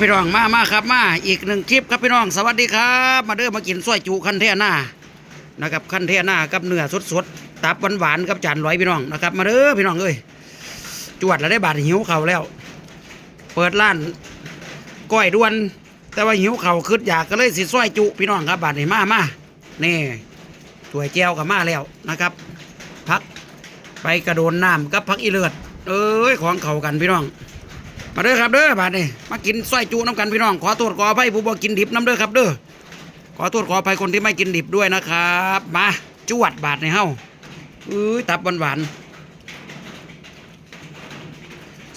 พี่น้องมามาครับมาอีกหนึ่งคลิปครับพี่น้องสวัสดีครับ มาเด้อมากินซอยจูคันเทหน้านะครับคันเทหน้ากับเนื้อสดๆตับหวานๆกับจานร้อยพี่น้องนะครับมาเด้อพี่น้องเอ้ยจวดแล้วได้บาดหิวเข่าแล้ว เปิดร้านก้อยด้วน แต่ว่าหิวเข่าคืดอยากก็เลยสิซอยจุพี่น้องครับบาดนี้มามานี่ถ้วยแจวกับมาแล้วนะครับพักไปกระโดนน้ำกับพักอีเลือดเอ้ยของเข่ากันพี่น้อง มาเด้อครับเด้อบาดนี่มากินสร้อยจูน้ำกันพี่น้อง ขอโทษขออภัยผู้บ่กินดิบน้ำเด้อครับเด้อขอโทษขออภัยคนที่ไม่กินดิบด้วยนะครับ มาจวดบาดในเฮ้าอุ้ยตับหวานหวาน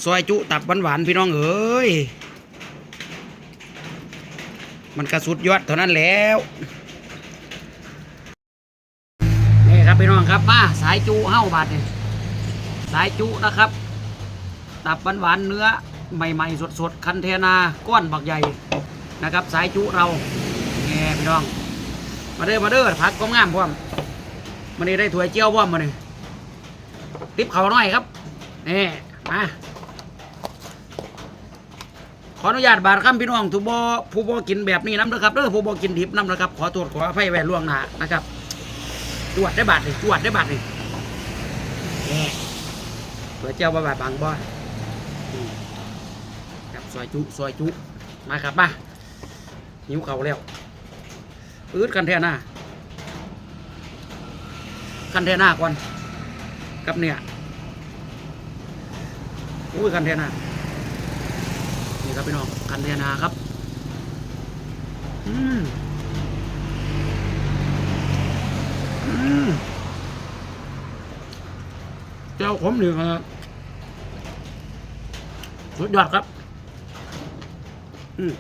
ซอยจุตับหวานหวานพี่น้องเอ้ยมันกระสุดยอดเท่านั้นแล้วนี่ครับพี่น้องครับมาสายจูเฮ้าบาดนี่สายจุนะครับ ตับหวานๆเนื้อ ใหม่ๆสดๆ คันเทนาก้อนบักใหญ่นะครับ สายจุเราแง่พี่น้อง มาเด้อมาเด้อผักก็งามพร้อมมันนี้ได้ถ้วยเจียวพร้อมมานี่ติบเขาหน่อยครับนี่มาขออนุญาตบาดคำพี่น้องทุบอผู้บอกินแบบนี้น้ำนะครับเด้อผู้บอกินดิบน้ำนะครับขอตรวจขออภัยแหวนล่วงหน้านะครับจวดได้บาทเลยจวดได้บาทเลยนี่ถ้วยเจียวบาบาดบางบ่อ ซอยจุซอยจุ มาครับมาหิวเขาแล้วอืดคันแท่หน้าคันแท่หน้าก่อนกับเนี่ยอุ้ยคันแท่หน้านี่ครับพี่น้องคันแท่หน้าครับ อืมอืมเจ้าขมหนึ่งครับสุดยอดครับ อืม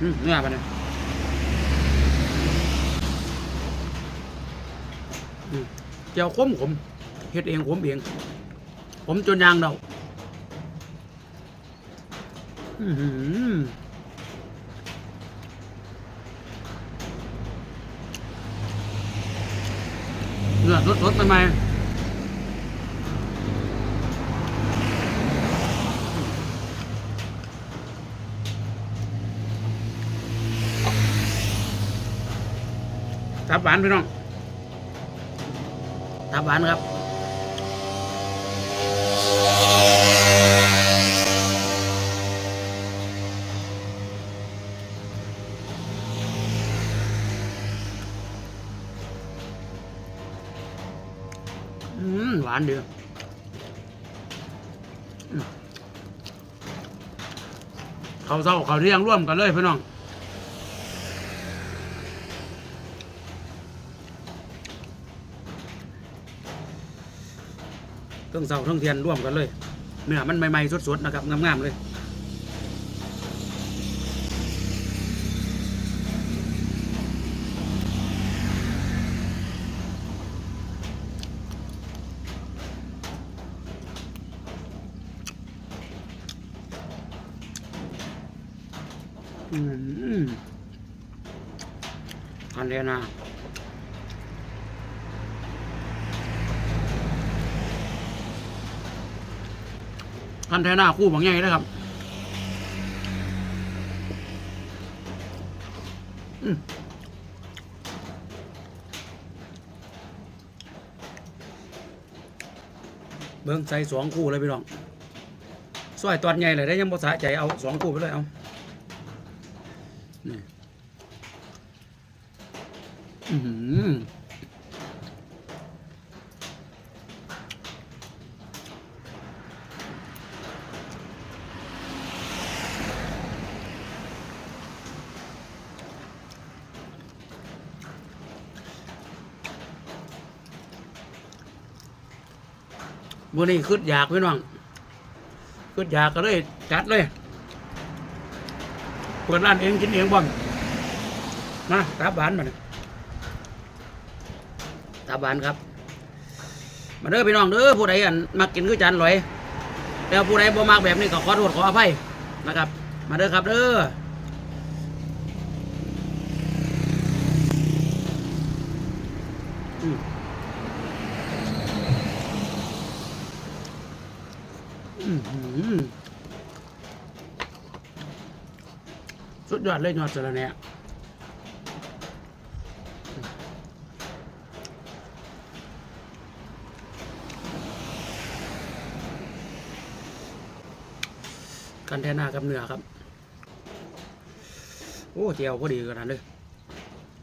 อืมเนื้อปะเนี่ยอืมเจียวขมขมเฮ็ดเองขมเอง ผมจนยางเดาอื้อหือเนื้อสดๆใหม่ๆ ตับหวานพี่น้องตับหวานครับอืมหวานดีอืมเขาเศร้าเขาเที่ยงร่วมกันเลยพี่น้อง เครื่องเสาเครื่องเทียนร่วมกันเลยเนื้อมันใหม่ๆสดๆนะครับงามๆเลยอืมอันเดียนะ คันเทน่าคู่บางใหญ่นะครับเบิ้งใส่สองคู่เลยพี่น้องสวยตอนใหญ่เลยได้ยังบ่สะใจเอาสองคู่ไปเลยเอานี่อือหือ วันนี้คืดอยากพี่น้องคืดอยากก็เลยจัดเลยเปิดร้านเองกินเองบ้างมาตาบานมาเนี่ยตาบานครับ มาเด้อพี่น้องเด้อผู้ใดอันมักกินคือจานลอยแต่ผู้ใดบ่มักแบบนี้ก็ขอโทษขออภัยนะครับ มาเด้อครับเด้ออืม อื้อหือ สุดยอดเลยยอดสระแหน่กันแทน่ากับเนื้อครับ โอ้เจียวพอดีขนาดเลย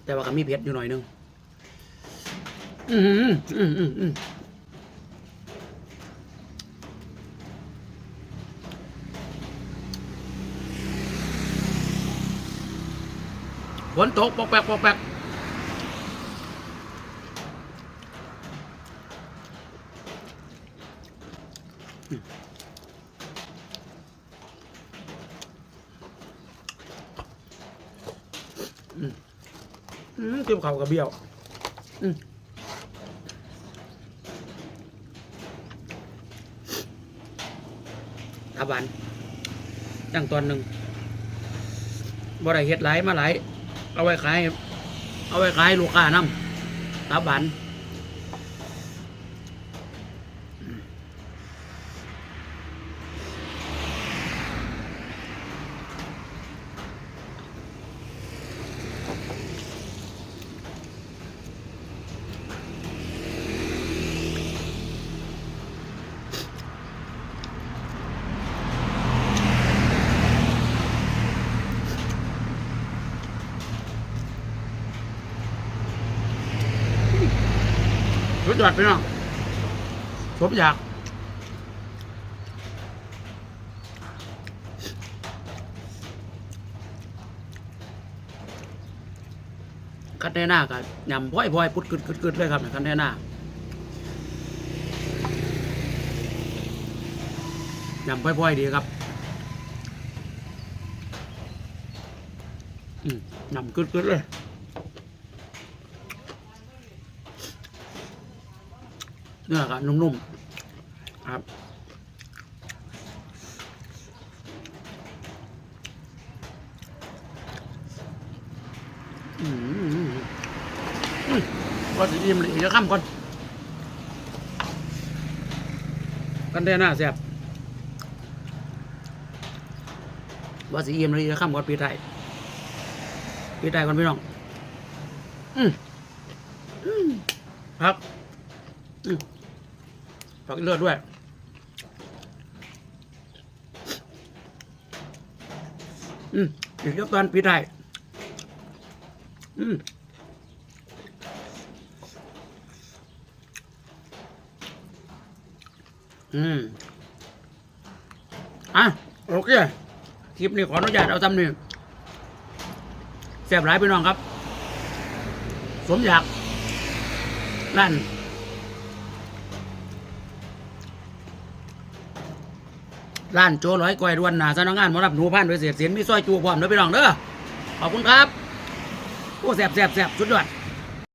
แต่ว่าก็มีเผ็ดอยู่หน่อยนึง อืมอืมอืมอืมอืมฝ นตกปอกแปกปอกแปกอืมอืมอืมเกี่ยวเขาวกับเบี้ยว อืมตาบันจังตอนหนึ่งบ่ได้เฮ็ดหลายมาหลาย เอาไว้ขาย เอาไว้ขายลูกค้านำตาบัน ยอดพี่น้องสมอยากคันเทน่ากับยำพ้อยพ้อยปุดกึดกึดกึดเลยครับคันเทน่ายำพ้อยพ้อยดีครับอืมยำกึดกึดเลย เนื้อก็นุ่มๆครับอืมอืมอืมว่าสิอิ่มเลยเดี๋ยวข้ามก่อน กันได้หน้าแซ่บว่าสิอิ่มเลยเดี๋ยวข้ามก่อนปีไทยปีไทยก่อนพี่น้อง อืมอืมครับ อืม ฝักเลือดด้วย อืมอีกยกตอนปีไทยอืมอืมอะโอเคคลิปนี้ขออนุญาตเอาตำหนึ่งแสบหลายพี่น้องครับ สมอยาก นั่น ร้านโจร้อยก้อยดวนหนาสนักงานหมอรับหนูพันโดยเสียเสียนมีซอยจูพร้อมเด้อพี่น้องเด้อขอบคุณครับโอ้แสบแสบแสบสุดยอด